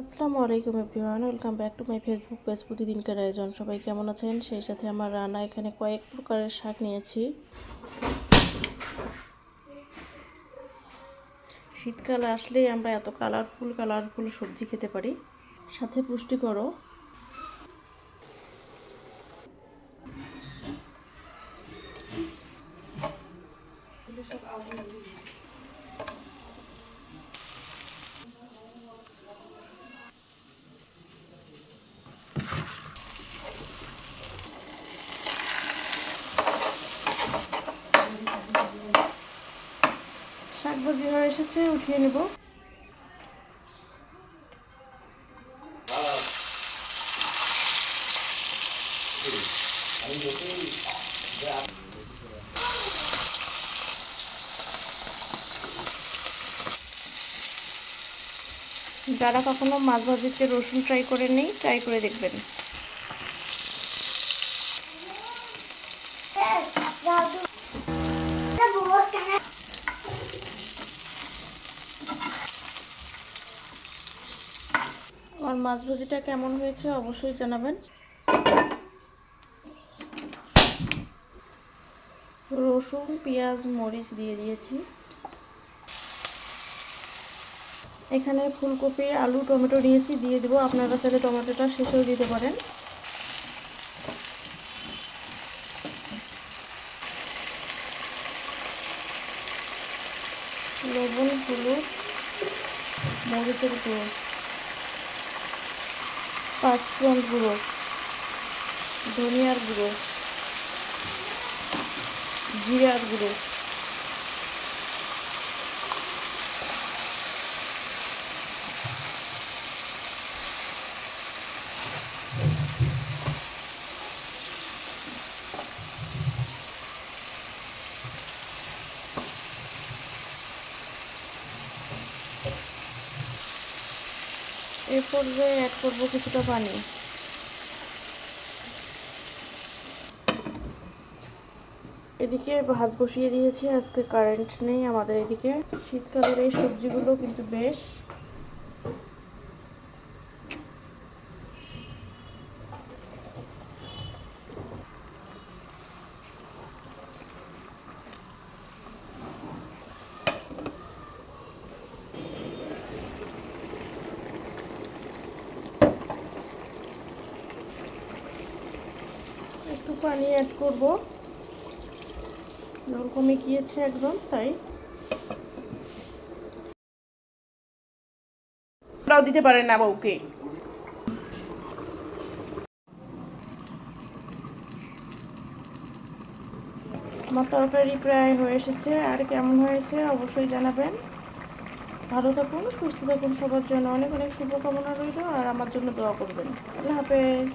আসসালামু আলাইকুম everyone, welcome back to my Facebook page প্রতিদিনকার আয়োজন সবাই কেমন আছেন? সেই সাথে আমার রান্না, এখানে কয়েক প্রকারের শাক নিয়েছি। শীতকাল আসলেই আমরা এত কালারফুল কালারফুল সবজি খেতে পারি। সাথে পুষ্টিকরও। শাক ভাজি হয়ে এসেছে, উঠিয়ে নেব। যারা কখনো মাছ ভাজিতে রসুন ট্রাই করে নেই ট্রাই করে দেখবেন। আমার মাছ ভাজিটা কেমন হয়েছে অবশ্যই জানাবেন। রসুন, পেঁয়াজ, মরিচ দিয়ে দিয়েছি। এখানে ফুলকপি, আলু, টমেটো নিয়েছি, দিয়ে দেবো। আপনারা চাইলে টমেটোটা শেষেও দিতে পারেন। লবণ, হলুদ, মরিচের গুঁড়ো। পাঁচফোড়ন গুঁড়ো ধনিয়ার গুঁড়ো জিরার গুঁড়ো এর পর্যায়ে অ্যাড করব কিছুটা পানি। এদিকে ভাত বসিয়ে দিয়েছি, আজকে কারেন্ট নেই আমাদের এদিকে। শীতকালের এই সবজিগুলো কিন্তু বেশ একটু পানি অ্যাড করব। জল কমে গিয়েছে একদম, তাই। ওরাও দিতে পারেন না বউকে। আমার তরকারি প্রায় হয়ে এসেছে, আর কেমন হয়েছে অবশ্যই জানাবেন। ভালো থাকুন, সুস্থ থাকুন, সবার জন্য অনেক অনেক শুভকামনা রইল, আর আমার জন্য দোয়া করবেন। আল্লাহ হাফেজ।